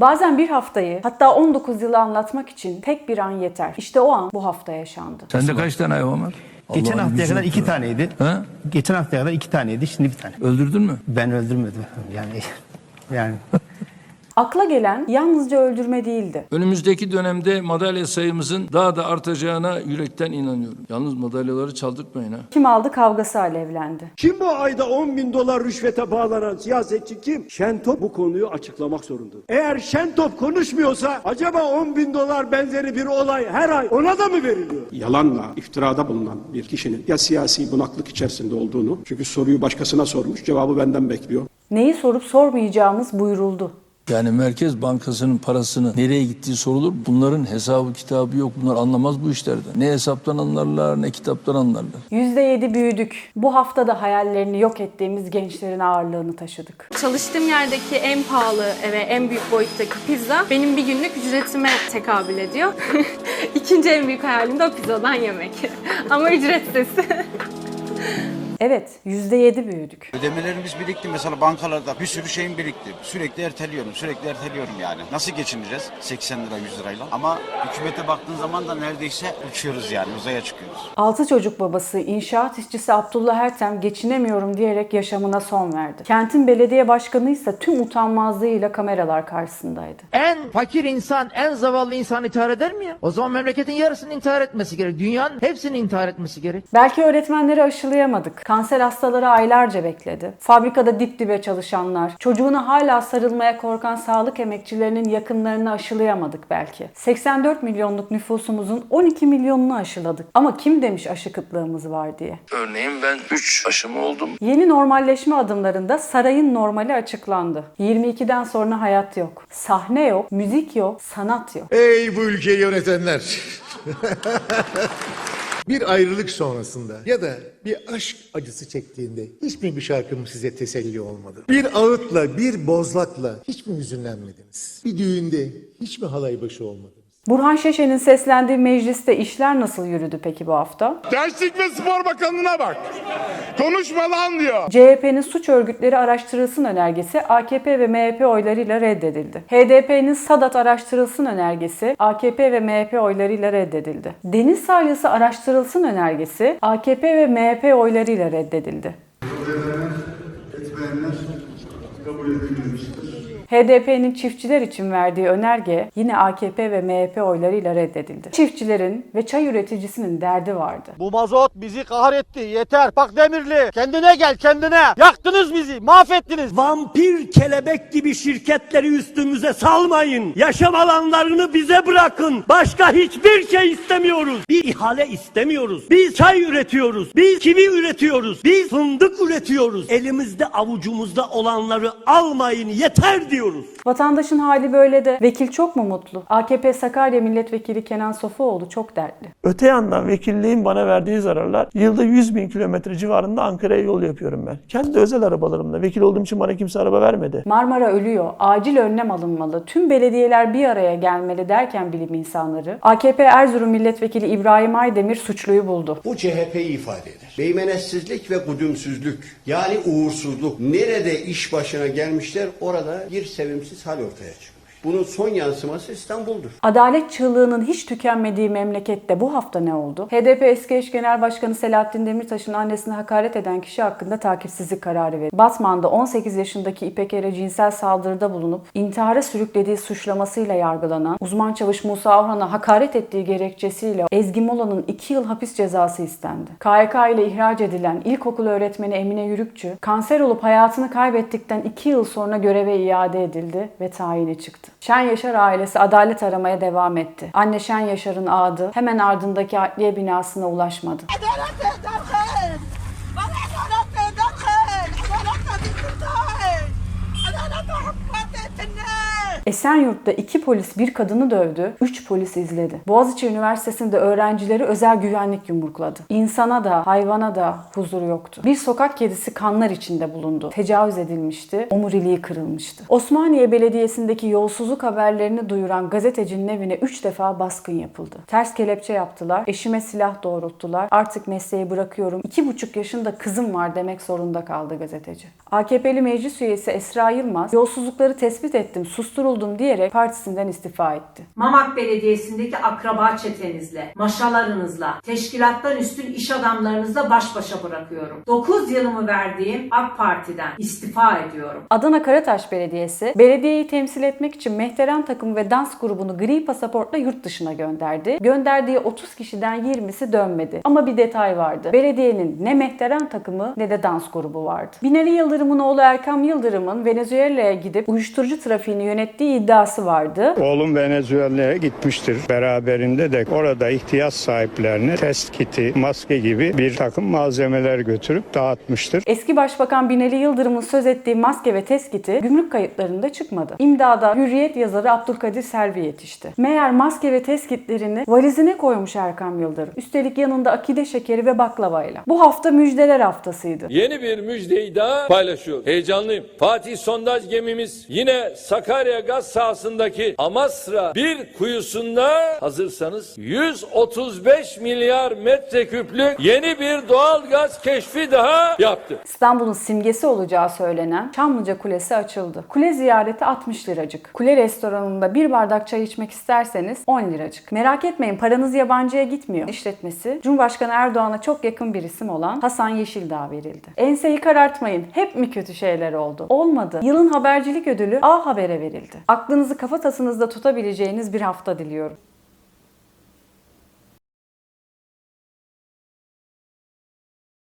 Bazen bir haftayı hatta 19 yılı anlatmak için tek bir an yeter. İşte o an bu hafta yaşandı. Sende kaç tane hayvan var? Geçen haftaya kadar iki taneydi. Ha? Geçen haftaya kadar iki taneydi. Şimdi bir tane. Öldürdün mü? Ben öldürmedim. Yani yani Akla gelen yalnızca öldürme değildi. Önümüzdeki dönemde madalya sayımızın daha da artacağına yürekten inanıyorum. Yalnız madalyaları çaldırtmayın ha. Kim aldı kavgası alevlendi. Kim bu ayda 10 bin dolar rüşvete bağlanan siyasetçi kim? Şentop bu konuyu açıklamak zorunda. Eğer Şentop konuşmuyorsa acaba 10 bin dolar benzeri bir olay her ay ona da mı veriliyor? yalanla iftirada bulunan bir kişinin ya siyasi bunaklık içerisinde olduğunu çünkü soruyu başkasına sormuş cevabı benden bekliyor. Neyi sorup sormayacağımız buyuruldu. Yani Merkez Bankası'nın parasını nereye gittiği sorulur. Bunların hesabı kitabı yok. Bunlar anlamaz bu işlerden. Ne hesaptan anlarlar ne kitaptan anlarlar. %7 büyüdük. Bu haftada hayallerini yok ettiğimiz gençlerin ağırlığını taşıdık. Çalıştığım yerdeki en pahalı ve en büyük boyuttaki pizza benim bir günlük ücretime tekabül ediyor. İkinci en büyük hayalim de o pizzadan yemek. Ama ücretsiz. Evet, %7 büyüdük. Ödemelerimiz birikti mesela bankalarda bir sürü şeyim birikti. Sürekli erteliyorum, sürekli erteliyorum yani. Nasıl geçineceğiz 80 lira 100 lirayla? Ama hükümete baktığın zaman da neredeyse uçuyoruz yani uzaya çıkıyoruz. 6 çocuk babası, inşaat işçisi Abdullah Ertem geçinemiyorum diyerek yaşamına son verdi. Kentin belediye başkanı ise tüm utanmazlığıyla kameralar karşısındaydı. En fakir insan, en zavallı insan intihar eder mi ya? O zaman memleketin yarısının intihar etmesi gerek. Dünyanın hepsinin intihar etmesi gerek. Belki öğretmenleri aşılayamadık. Kanser hastaları aylarca bekledi. Fabrikada dip dibe çalışanlar, çocuğuna hala sarılmaya korkan sağlık emekçilerinin yakınlarını aşılayamadık belki. 84 milyonluk nüfusumuzun 12 milyonunu aşıladık. Ama kim demiş aşı kıtlığımız var diye. Örneğin ben 3 aşımı oldum. Yeni normalleşme adımlarında sarayın normali açıklandı. 22'den sonra hayat yok. Sahne yok, müzik yok, sanat yok. Ey bu ülkeyi yönetenler! bir ayrılık sonrasında ya da bir aşk acısı çektiğinde hiç mi bir şarkım size teselli olmadı? Bir ağıtla, bir bozlakla hiç mi hüzünlenmediniz? Bir düğünde hiç mi halay başı olmadınız? Burhan Şeşe'nin seslendiği mecliste işler nasıl yürüdü peki bu hafta? Gençlik ve Spor Bakanı'na bak. Konuşma lan diyor. CHP'nin suç örgütleri araştırılsın önergesi AKP ve MHP oylarıyla reddedildi. HDP'nin Sadat araştırılsın önergesi AKP ve MHP oylarıyla reddedildi. Deniz salyası araştırılsın önergesi AKP ve MHP oylarıyla reddedildi. HDP'nin çiftçiler için verdiği önerge yine AKP ve MHP oylarıyla reddedildi. Çiftçilerin ve çay üreticisinin derdi vardı. Bu mazot bizi kahretti yeter. Bak Demirli kendine gel kendine. Yaktınız bizi mahvettiniz. Vampir kelebek gibi şirketleri üstümüze salmayın. Yaşam alanlarını bize bırakın. Başka hiçbir şey istemiyoruz. Bir ihale istemiyoruz. Biz çay üretiyoruz. Biz kivi üretiyoruz. Biz fındık üretiyoruz. Elimizde avucumuzda olanları almayın yeter diyoruz. Vatandaşın hali böyle de vekil çok mu mutlu? AKP Sakarya Milletvekili Kenan Sofuoğlu çok dertli. Öte yandan vekilliğin bana verdiği zararlar yılda 100 bin kilometre civarında Ankara'ya yol yapıyorum ben. Kendi özel arabalarımla. Vekil olduğum için bana kimse araba vermedi. Marmara ölüyor, acil önlem alınmalı, tüm belediyeler bir araya gelmeli derken bilim insanları, AKP Erzurum Milletvekili İbrahim Aydemir suçluyu buldu. Bu CHP'yi ifade eder. Beymenetsizlik ve kudümsüzlük yani uğursuzluk. Nerede iş başına gelmişler orada bir sevimsiz hal ortaya çıkmış. Bunun son yansıması İstanbul'dur. Adalet çığlığının hiç tükenmediği memlekette bu hafta ne oldu? HDP eski eş genel başkanı Selahattin Demirtaş'ın annesine hakaret eden kişi hakkında takipsizlik kararı verildi. Batman'da 18 yaşındaki İpek Er'e cinsel saldırıda bulunup intihara sürüklediği suçlamasıyla yargılanan uzman çavuş Musa Orhan'a hakaret ettiği gerekçesiyle Ezgi Mola'nın 2 yıl hapis cezası istendi. KYK ile ihraç edilen ilkokul öğretmeni Emine Yürükçü kanser olup hayatını kaybettikten 2 yıl sonra göreve iade edildi ve tayini çıktı. Şen Yaşar ailesi adalet aramaya devam etti. Anne Şen Yaşar'ın adı hemen ardındaki adliye binasına ulaşmadı. Esenyurt'ta iki polis bir kadını dövdü, üç polis izledi. Boğaziçi Üniversitesi'nde öğrencileri özel güvenlik yumrukladı. İnsana da hayvana da huzur yoktu. Bir sokak kedisi kanlar içinde bulundu. Tecavüz edilmişti, omuriliği kırılmıştı. Osmaniye Belediyesi'ndeki yolsuzluk haberlerini duyuran gazetecinin evine üç defa baskın yapıldı. Ters kelepçe yaptılar, eşime silah doğrulttular, artık mesleği bırakıyorum, iki buçuk yaşında kızım var demek zorunda kaldı gazeteci. AKP'li meclis üyesi Esra Yılmaz, yolsuzlukları tespit ettim, susturuldu yoruldum diyerek partisinden istifa etti. Mamak Belediyesi'ndeki akraba çetenizle, maşalarınızla, teşkilattan üstün iş adamlarınızla baş başa bırakıyorum. 9 yılımı verdiğim AK Parti'den istifa ediyorum. Adana Karataş Belediyesi, belediyeyi temsil etmek için Mehteren takımı ve dans grubunu gri pasaportla yurt dışına gönderdi. Gönderdiği 30 kişiden 20'si dönmedi. Ama bir detay vardı. Belediyenin ne Mehteren takımı ne de dans grubu vardı. Binali Yıldırım'ın oğlu Erkam Yıldırım'ın Venezuela'ya gidip uyuşturucu trafiğini yönettiği iddiası vardı. Oğlum Venezuela'ya gitmiştir. Beraberinde de orada ihtiyaç sahiplerine test kiti, maske gibi bir takım malzemeler götürüp dağıtmıştır. Eski Başbakan Binali Yıldırım'ın söz ettiği maske ve teskiti gümrük kayıtlarında çıkmadı. İmdada Hürriyet yazarı Abdülkadir Selvi yetişti. Meğer maske ve teskitlerini valizine koymuş Erkam Yıldırım. Üstelik yanında akide şekeri ve baklavayla. Bu hafta müjdeler haftasıydı. Yeni bir müjdeyi daha paylaşıyor. Heyecanlıyım. Fatih sondaj gemimiz yine Sakarya gaz sahasındaki Amasra bir kuyusunda hazırsanız 135 milyar metreküplük yeni bir doğal gaz keşfi daha yaptı. İstanbul'un simgesi olacağı söylenen Çamlıca Kulesi açıldı. Kule ziyareti 60 liracık. Kule restoranında bir bardak çay içmek isterseniz 10 liracık. Merak etmeyin paranız yabancıya gitmiyor. İşletmesi Cumhurbaşkanı Erdoğan'a çok yakın bir isim olan Hasan Yeşildağ verildi. Enseyi karartmayın. Hep mi kötü şeyler oldu? Olmadı. Yılın habercilik ödülü A Haber'e verildi. Aklınızı kafatasınızda tutabileceğiniz bir hafta diliyorum.